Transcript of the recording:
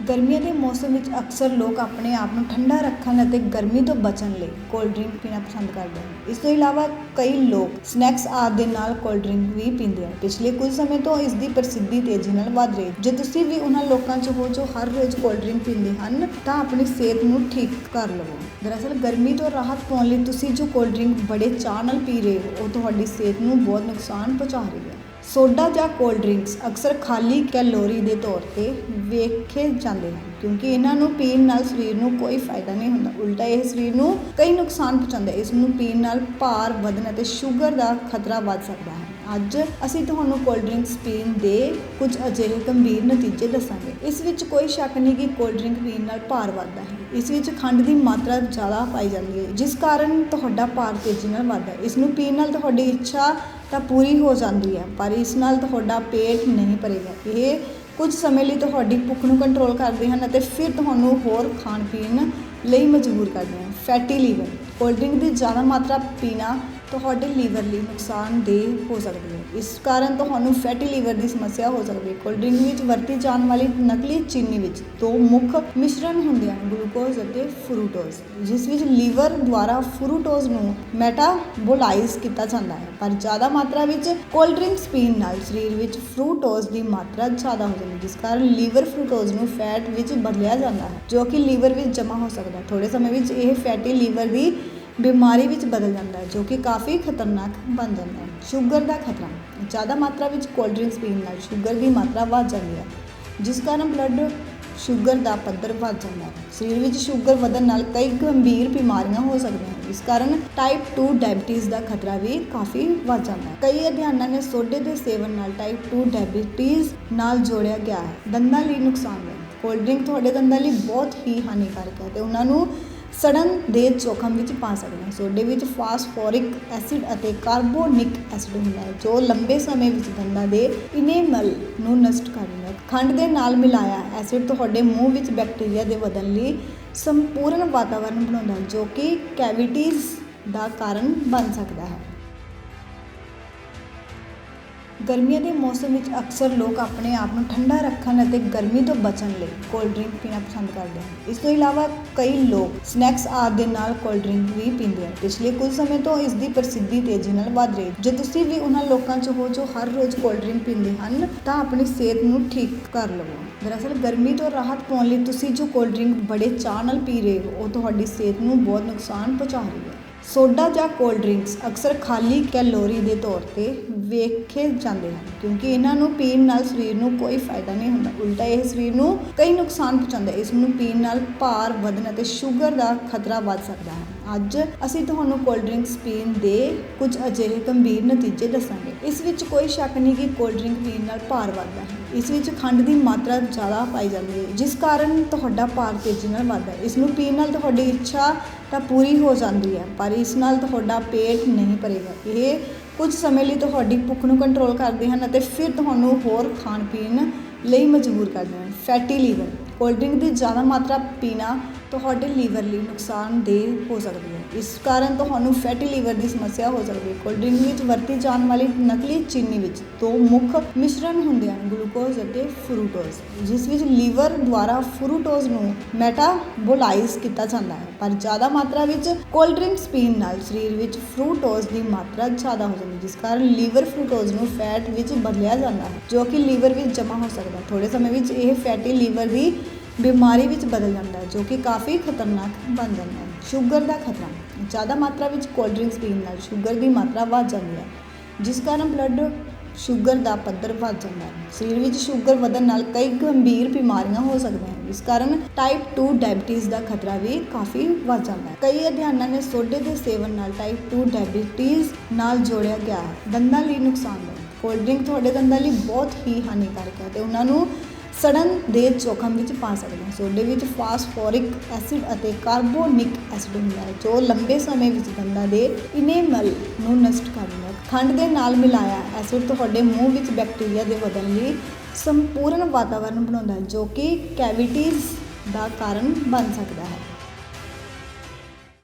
ਗਰਮੀਆਂ ਦੇ ਮੌਸਮ ਵਿੱਚ ਅਕਸਰ ਲੋਕ ਆਪਣੇ ਆਪ ਨੂੰ ਠੰਡਾ ਰੱਖਣ ਅਤੇ ਗਰਮੀ ਤੋਂ ਬਚਣ ਲਈ ਕੋਲਡ ਡਰਿੰਕ ਪੀਣਾ ਪਸੰਦ ਕਰਦੇ ਹਨ। ਇਸ ਤੋਂ ਇਲਾਵਾ ਕਈ ਲੋਕ ਸਨੈਕਸ ਆਦਿ ਦੇ ਨਾਲ ਕੋਲਡ ਡਰਿੰਕ ਵੀ ਪੀਂਦੇ ਹਨ। ਪਿਛਲੇ ਕੁਝ ਸਮੇਂ ਤੋਂ ਇਸ ਦੀ ਪ੍ਰਸਿੱਧੀ ਤੇਜ਼ੀ ਨਾਲ ਵਧ ਰਹੀ ਹੈ। ਜੇ ਤੁਸੀਂ ਵੀ ਉਹਨਾਂ ਲੋਕਾਂ 'ਚ ਹੋ ਜੋ ਹਰ ਰੋਜ਼ ਕੋਲਡ ਡਰਿੰਕ ਪੀਂਦੇ ਹਨ, ਤਾਂ ਆਪਣੀ ਸਿਹਤ ਨੂੰ ਠੀਕ ਕਰ ਲਵੋ। ਦਰਅਸਲ ਗਰਮੀ ਤੋਂ ਰਾਹਤ ਪਾਉਣ ਲਈ ਤੁਸੀਂ ਜੋ ਕੋਲਡ ਡਰਿੰਕ ਬੜੇ ਚਾਅ ਨਾਲ ਪੀ ਰਹੇ ਹੋ, ਉਹ ਤੁਹਾਡੀ ਸਿਹਤ ਨੂੰ ਬਹੁਤ ਨੁਕਸਾਨ ਪਹੁੰਚਾ ਰਹੀ ਹੈ। ਸੋਡਾ ਜਾਂ ਕੋਲਡ ਡਰਿੰਕਸ ਅਕਸਰ ਖਾਲੀ ਕੈਲੋਰੀ ਦੇ ਤੌਰ ਤੇ ਵੇਖੇ ਜਾਂਦੇ ਹਨ, ਕਿਉਂਕਿ ਇਹਨਾਂ ਨੂੰ ਪੀਣ ਨਾਲ ਸਰੀਰ ਨੂੰ ਕੋਈ ਫਾਇਦਾ ਨਹੀਂ ਹੁੰਦਾ। ਉਲਟਾ ਇਹ ਸਰੀਰ ਨੂੰ ਕਈ ਨੁਕਸਾਨ ਪਹੁੰਚਾਉਂਦਾ ਹੈ। ਇਸ ਨੂੰ ਪੀਣ ਨਾਲ ਭਾਰ ਵਧਣ ਅਤੇ ਸ਼ੂਗਰ ਦਾ ਖਤਰਾ ਵੱਧ ਸਕਦਾ ਹੈ। ਅੱਜ ਅਸੀਂ ਤੁਹਾਨੂੰ ਕੋਲਡ ਡਰਿੰਕਸ ਪੀਣ ਦੇ ਕੁਝ ਅਜਿਹੇ ਗੰਭੀਰ ਨਤੀਜੇ ਦੱਸਾਂਗੇ। ਇਸ ਵਿੱਚ ਕੋਈ ਸ਼ੱਕ ਨਹੀਂ ਕਿ ਕੋਲਡ ਡਰਿੰਕ ਪੀਣ ਨਾਲ ਭਾਰ ਵੱਧਦਾ ਹੈ। ਇਸ ਵਿੱਚ ਖੰਡ ਦੀ ਮਾਤਰਾ ਜ਼ਿਆਦਾ ਪਾਈ ਜਾਂਦੀ ਹੈ, ਜਿਸ ਕਾਰਨ ਤੁਹਾਡਾ ਭਾਰ ਤੇਜ਼ੀ ਨਾਲ ਵੱਧਦਾ ਹੈ। ਇਸ ਨੂੰ ਪੀਣ ਨਾਲ ਤੁਹਾਡੀ ਇੱਛਾ ਤਾਂ ਪੂਰੀ ਹੋ ਜਾਂਦੀ ਹੈ, ਪਰ ਇਸ ਨਾਲ ਤੁਹਾਡਾ ਪੇਟ ਨਹੀਂ ਭਰੇਗਾ। ਇਹ ਕੁਝ ਸਮੇਂ ਲਈ ਤੁਹਾਡੀ ਭੁੱਖ ਨੂੰ ਕੰਟਰੋਲ ਕਰਦੇ ਹਨ ਅਤੇ ਫਿਰ ਤੁਹਾਨੂੰ ਹੋਰ ਖਾਣ ਪੀਣ ਲਈ ਮਜਬੂਰ ਕਰਦੇ ਹਨ। ਫੈਟੀ ਲੀਵਰ ਕੋਲਡ ਡਰਿੰਕ ਦੀ ਜ਼ਿਆਦਾ ਮਾਤਰਾ ਪੀਣਾ ਤੁਹਾਡੇ ਲੀਵਰ ਲਈ ਨੁਕਸਾਨਦੇਹ ਹੋ ਸਕਦੀ ਹੈ। ਇਸ ਕਾਰਨ ਤੁਹਾਨੂੰ ਫੈਟੀ ਲੀਵਰ ਦੀ ਸਮੱਸਿਆ ਹੋ ਸਕਦੀ ਹੈ। ਕੋਲਡ ਡਰਿੰਕ ਵਿੱਚ ਵਰਤੀ ਜਾਣ ਵਾਲੀ ਨਕਲੀ ਚੀਨੀ ਵਿੱਚ ਦੋ ਮੁੱਖ ਮਿਸ਼ਰਣ ਹੁੰਦੇ ਹਨ, ਗਲੂਕੋਜ਼ ਅਤੇ ਫਰੂਟੋਜ਼, ਜਿਸ ਵਿੱਚ ਲੀਵਰ ਦੁਆਰਾ ਫਰੂਟੋਜ਼ ਨੂੰ ਮੈਟਾਬੋਲਾਈਜ਼ ਕੀਤਾ ਜਾਂਦਾ ਹੈ। ਪਰ ਜ਼ਿਆਦਾ ਮਾਤਰਾ ਵਿੱਚ ਕੋਲਡ ਡਰਿੰਕਸ ਪੀਣ ਨਾਲ ਸਰੀਰ ਵਿੱਚ ਫਰੂਟੋਜ਼ ਦੀ ਮਾਤਰਾ ਜ਼ਿਆਦਾ ਹੋ ਜਾਂਦੀ ਹੈ, ਜਿਸ ਕਾਰਨ ਲੀਵਰ ਫਰੂਟੋਜ਼ ਨੂੰ ਫੈਟ ਵਿੱਚ ਬਦਲਿਆ ਜਾਂਦਾ ਹੈ, ਜੋ ਕਿ ਲੀਵਰ ਵਿੱਚ ਜਮ੍ਹਾਂ ਹੋ ਸਕਦਾ ਹੈ। ਥੋੜੇ ਸਮੇਂ ਵਿੱਚ ਇਹ ਫੈਟੀ ਲੀਵਰ ਦੀ ਬਿਮਾਰੀ ਵਿੱਚ ਬਦਲ ਜਾਂਦਾ ਹੈ, ਜੋ ਕਿ ਕਾਫੀ ਖਤਰਨਾਕ ਬਣ ਜਾਂਦਾ ਹੈ। ਸ਼ੂਗਰ ਦਾ ਖਤਰਾ, ਜ਼ਿਆਦਾ ਮਾਤਰਾ ਵਿੱਚ ਕੋਲਡ ਡਰਿੰਕਸ ਪੀਣ ਨਾਲ ਸ਼ੂਗਰ ਦੀ ਮਾਤਰਾ ਵੱਧ ਜਾਂਦੀ ਹੈ, ਜਿਸ ਕਾਰਨ ਬਲੱਡ ਸ਼ੂਗਰ ਦਾ ਪੱਧਰ ਵੱਧ ਜਾਂਦਾ ਹੈ। ਸਰੀਰ ਵਿੱਚ ਸ਼ੂਗਰ ਵਧਣ ਨਾਲ ਕਈ ਗੰਭੀਰ ਬਿਮਾਰੀਆਂ ਹੋ ਸਕਦੀਆਂ ਹਨ ਇਸ ਕਾਰਨ ਟਾਈਪ 2 ਡਾਇਬੀਟੀਜ਼ ਦਾ ਖਤਰਾ ਵੀ ਕਾਫੀ ਵੱਧ ਜਾਂਦਾ ਹੈ। ਕਈ ਅਧਿਐਨਾਂ ਨੇ ਸੋਡੇ ਦੇ ਸੇਵਨ ਨਾਲ ਟਾਈਪ 2 ਡਾਇਬੀਟੀਜ਼ ਨਾਲ ਜੋੜਿਆ ਗਿਆ ਹੈ। ਦੰਦਾਂ ਲਈ ਨੁਕਸਾਨਦੇਹ ਕੋਲਡ ਡਰਿੰਕ ਤੁਹਾਡੇ ਦੰਦਾਂ ਲਈ ਬਹੁਤ ਹੀ ਹਾਨੀਕਾਰਕ ਹੈ ਤੇ ਉਹਨਾਂ ਨੂੰ ਸੜਨ ਦੇ ਜੋਖਮ ਵਿੱਚ ਪਾ ਸਕਦੇ ਹਾਂ। ਸੋਡੇ ਵਿੱਚ ਫਾਸਫੋਰਿਕ ਐਸਿਡ ਅਤੇ ਕਾਰਬੋਨਿਕ ਐਸਿਡ ਹੁੰਦਾ ਹੈ, ਜੋ ਲੰਬੇ ਸਮੇਂ ਵਿੱਚ ਦੰਦਾਂ ਦੇ ਇਨੇਮਲ ਨੂੰ ਨਸ਼ਟ ਕਰ ਦਿੰਦਾ ਹੈ। ਖੰਡ ਦੇ ਨਾਲ ਮਿਲਾਇਆ ਐਸਿਡ ਤੁਹਾਡੇ ਮੂੰਹ ਵਿੱਚ ਬੈਕਟੀਰੀਆ ਦੇ ਵਧਣ ਲਈ ਸੰਪੂਰਨ ਵਾਤਾਵਰਣ ਬਣਾਉਂਦਾ ਹੈ, ਜੋ ਕਿ ਕੈਵਿਟੀਜ਼ ਦਾ ਕਾਰਨ ਬਣ ਸਕਦਾ ਹੈ। ਗਰਮੀਆਂ ਦੇ ਮੌਸਮ ਵਿੱਚ ਅਕਸਰ ਲੋਕ ਆਪਣੇ ਆਪ ਨੂੰ ਠੰਡਾ ਰੱਖਣ ਅਤੇ ਗਰਮੀ ਤੋਂ ਬਚਣ ਲਈ ਕੋਲਡ ਡਰਿੰਕ ਪੀਣਾ ਪਸੰਦ ਕਰਦੇ ਹਨ। ਇਸ ਤੋਂ ਇਲਾਵਾ ਕਈ ਲੋਕ ਸਨੈਕਸ ਆਦਿ ਦੇ ਨਾਲ ਕੋਲਡ ਡਰਿੰਕ ਵੀ ਪੀਂਦੇ ਹਨ। ਪਿਛਲੇ ਕੁਝ ਸਮੇਂ ਤੋਂ ਇਸ ਦੀ ਪ੍ਰਸਿੱਧੀ ਤੇਜ਼ੀ ਨਾਲ ਵਧ ਰਹੀ ਹੈ। ਜੇ ਤੁਸੀਂ ਵੀ ਉਹਨਾਂ ਲੋਕਾਂ 'ਚ ਹੋ ਜੋ ਹਰ ਰੋਜ਼ ਕੋਲਡ ਡਰਿੰਕ ਪੀਂਦੇ ਹਨ, ਤਾਂ ਆਪਣੀ ਸਿਹਤ ਨੂੰ ਠੀਕ ਕਰ ਲਵੋ। ਦਰਅਸਲ ਗਰਮੀ ਤੋਂ ਰਾਹਤ ਪਾਉਣ ਲਈ ਤੁਸੀਂ ਜੋ ਕੋਲਡ ਡਰਿੰਕ ਬੜੇ ਚਾਅ ਨਾਲ ਪੀ ਰਹੇ ਹੋ, ਉਹ ਤੁਹਾਡੀ ਸਿਹਤ ਨੂੰ ਬਹੁਤ ਨੁਕਸਾਨ ਪਹੁੰਚਾ ਰਹੀ ਹੈ। ਸੋਡਾ ਜਾਂ ਕੋਲਡ ਡਰਿੰਕਸ ਅਕਸਰ ਖਾਲੀ ਕੈਲੋਰੀ ਦੇ ਤੌਰ ਤੇ ਵੇਖੇ ਜਾਂਦੇ ਹਨ, ਕਿਉਂਕਿ ਇਹਨਾਂ ਨੂੰ ਪੀਣ ਨਾਲ ਸਰੀਰ ਨੂੰ ਕੋਈ ਫਾਇਦਾ ਨਹੀਂ ਹੁੰਦਾ। ਉਲਟਾ ਇਹ ਸਰੀਰ ਨੂੰ ਕਈ ਨੁਕਸਾਨ ਪਹੁੰਚਾਉਂਦਾ ਇਸ ਨੂੰ ਪੀਣ ਨਾਲ ਭਾਰ ਵਧਣ ਅਤੇ ਸ਼ੂਗਰ ਦਾ ਖਤਰਾ ਵੱਧ ਸਕਦਾ ਹੈ। ਅੱਜ ਅਸੀਂ ਤੁਹਾਨੂੰ ਕੋਲਡ ਡਰਿੰਕਸ ਪੀਣ ਦੇ ਕੁਝ ਅਜਿਹੇ ਗੰਭੀਰ ਨਤੀਜੇ ਦੱਸਾਂਗੇ। ਇਸ ਵਿੱਚ ਕੋਈ ਸ਼ੱਕ ਨਹੀਂ ਕਿ ਕੋਲਡ ਡਰਿੰਕ ਪੀਣ ਨਾਲ ਭਾਰ ਵੱਧਦਾ ਹੈ। ਇਸ ਵਿੱਚ ਖੰਡ ਦੀ ਮਾਤਰਾ ਜ਼ਿਆਦਾ ਪਾਈ ਜਾਂਦੀ ਹੈ, ਜਿਸ ਕਾਰਨ ਤੁਹਾਡਾ ਭਾਰ ਤੇਜ਼ੀ ਨਾਲ ਵੱਧਦਾ ਹੈ। ਇਸ ਨੂੰ ਪੀਣ ਨਾਲ ਤੁਹਾਡੀ ਇੱਛਾ ਤਾਂ ਪੂਰੀ ਹੋ ਜਾਂਦੀ ਹੈ, ਪਰ ਇਸ ਨਾਲ ਤੁਹਾਡਾ ਪੇਟ ਨਹੀਂ ਭਰੇਗਾ। ਇਹ ਕੁਝ ਸਮੇਂ ਲਈ ਤੁਹਾਡੀ ਭੁੱਖ ਨੂੰ ਕੰਟਰੋਲ ਕਰਦੇ ਹਨ ਅਤੇ ਫਿਰ ਤੁਹਾਨੂੰ ਹੋਰ ਖਾਣ ਪੀਣ ਲਈ ਮਜਬੂਰ ਕਰਦੇ ਹਨ। ਫੈਟੀ ਲੀਵਰ ਕੋਲਡ ਡਰਿੰਕ ਦੀ ਜ਼ਿਆਦਾ ਮਾਤਰਾ ਪੀਣਾ ਤੁਹਾਡੇ ਲੀਵਰ ਲਈ ਨੁਕਸਾਨਦੇਹ ਹੋ ਸਕਦੀ ਹੈ। ਇਸ ਕਾਰਨ ਤੁਹਾਨੂੰ ਫੈਟੀ ਲੀਵਰ ਦੀ ਸਮੱਸਿਆ ਹੋ ਸਕਦੀ ਹੈ। ਕੋਲਡ ਡਰਿੰਕ ਵਿੱਚ ਵਰਤੀ ਜਾਣ ਵਾਲੀ ਨਕਲੀ ਚੀਨੀ ਵਿੱਚ ਦੋ ਮੁੱਖ ਮਿਸ਼ਰਣ ਹੁੰਦੇ ਹਨ, ਗਲੂਕੋਜ਼ ਅਤੇ ਫਰੂਟੋਜ਼, ਜਿਸ ਵਿੱਚ ਲੀਵਰ ਦੁਆਰਾ ਫਰੂਟੋਜ਼ ਨੂੰ ਮੈਟਾਬੋਲਾਈਜ਼ ਕੀਤਾ ਜਾਂਦਾ ਹੈ। ਪਰ ਜ਼ਿਆਦਾ ਮਾਤਰਾ ਵਿੱਚ ਕੋਲਡ ਡਰਿੰਕਸ ਪੀਣ ਨਾਲ ਸਰੀਰ ਵਿੱਚ ਫਰੂਟੋਜ਼ ਦੀ ਮਾਤਰਾ ਜ਼ਿਆਦਾ ਹੋ ਜਾਂਦੀ ਹੈ, ਜਿਸ ਕਾਰਨ ਲੀਵਰ ਫਰੂਟੋਜ਼ ਨੂੰ ਫੈਟ ਵਿੱਚ ਬਦਲਿਆ ਜਾਂਦਾ ਹੈ, ਜੋ ਕਿ ਲੀਵਰ ਵਿੱਚ ਜਮ੍ਹਾਂ ਹੋ ਸਕਦਾ ਹੈ। ਥੋੜੇ ਸਮੇਂ ਵਿੱਚ ਇਹ ਫੈਟੀ ਲੀਵਰ ਦੀ ਬਿਮਾਰੀ ਵਿੱਚ ਬਦਲ ਜਾਂਦਾ ਹੈ, ਜੋ ਕਿ ਕਾਫੀ ਖਤਰਨਾਕ ਬਣ ਜਾਂਦਾ ਹੈ। ਸ਼ੂਗਰ ਦਾ ਖਤਰਾ, ਜ਼ਿਆਦਾ ਮਾਤਰਾ ਵਿੱਚ ਕੋਲਡ ਡਰਿੰਕਸ ਪੀਣ ਨਾਲ ਸ਼ੂਗਰ ਦੀ ਮਾਤਰਾ ਵੱਧ ਜਾਂਦੀ ਹੈ, ਜਿਸ ਕਾਰਨ ਬਲੱਡ ਸ਼ੂਗਰ ਦਾ ਪੱਧਰ ਵੱਧ ਜਾਂਦਾ ਹੈ। ਸਰੀਰ ਵਿੱਚ ਸ਼ੂਗਰ ਵਧਣ ਨਾਲ ਕਈ ਗੰਭੀਰ ਬਿਮਾਰੀਆਂ ਹੋ ਸਕਦੀਆਂ ਹਨ ਇਸ ਕਾਰਨ ਟਾਈਪ 2 ਡਾਇਬੀਟੀਜ਼ ਦਾ ਖਤਰਾ ਵੀ ਕਾਫੀ ਵੱਧ ਜਾਂਦਾ ਹੈ। ਕਈ ਅਧਿਐਨਾਂ ਨੇ ਸੋਡੇ ਦੇ ਸੇਵਨ ਨਾਲ ਟਾਈਪ 2 ਡਾਇਬੀਟੀਜ਼ ਨਾਲ ਜੋੜਿਆ ਗਿਆ ਹੈ। ਦੰਦਾਂ ਲਈ ਨੁਕਸਾਨਦੇਹ ਕੋਲਡ ਡਰਿੰਕ ਤੁਹਾਡੇ ਦੰਦਾਂ ਲਈ ਬਹੁਤ ਹੀ ਹਾਨੀਕਾਰਕ ਹੈ ਤੇ ਉਹਨਾਂ ਨੂੰ ਸੜਨ ਦੇ ਜੋਖਮ ਵਿੱਚ ਪਾ ਸਕਦੇ ਹਾਂ। ਸੋਡੇ ਵਿੱਚ ਫਾਸਫੋਰਿਕ ਐਸਿਡ ਅਤੇ ਕਾਰਬੋਨਿਕ ਐਸਿਡ ਹੁੰਦਾ ਹੈ ਜੋ ਲੰਬੇ ਸਮੇਂ ਵਿੱਚ ਦੰਦਾਂ ਦੇ ਇਨੇਮਲ ਨੂੰ ਨਸ਼ਟ ਕਰ ਦਿੰਦਾ ਹੈ ਖੰਡ ਦੇ ਨਾਲ ਮਿਲਾਇਆ ਐਸਿਡ ਤੁਹਾਡੇ ਮੂੰਹ ਵਿੱਚ ਬੈਕਟੀਰੀਆ ਦੇ ਵਧਣ ਲਈ ਸੰਪੂਰਨ ਵਾਤਾਵਰਣ ਬਣਾਉਂਦਾ ਹੈ, ਜੋ ਕਿ ਕੈਵਿਟੀਜ਼ ਦਾ ਕਾਰਨ ਬਣ ਸਕਦਾ ਹੈ।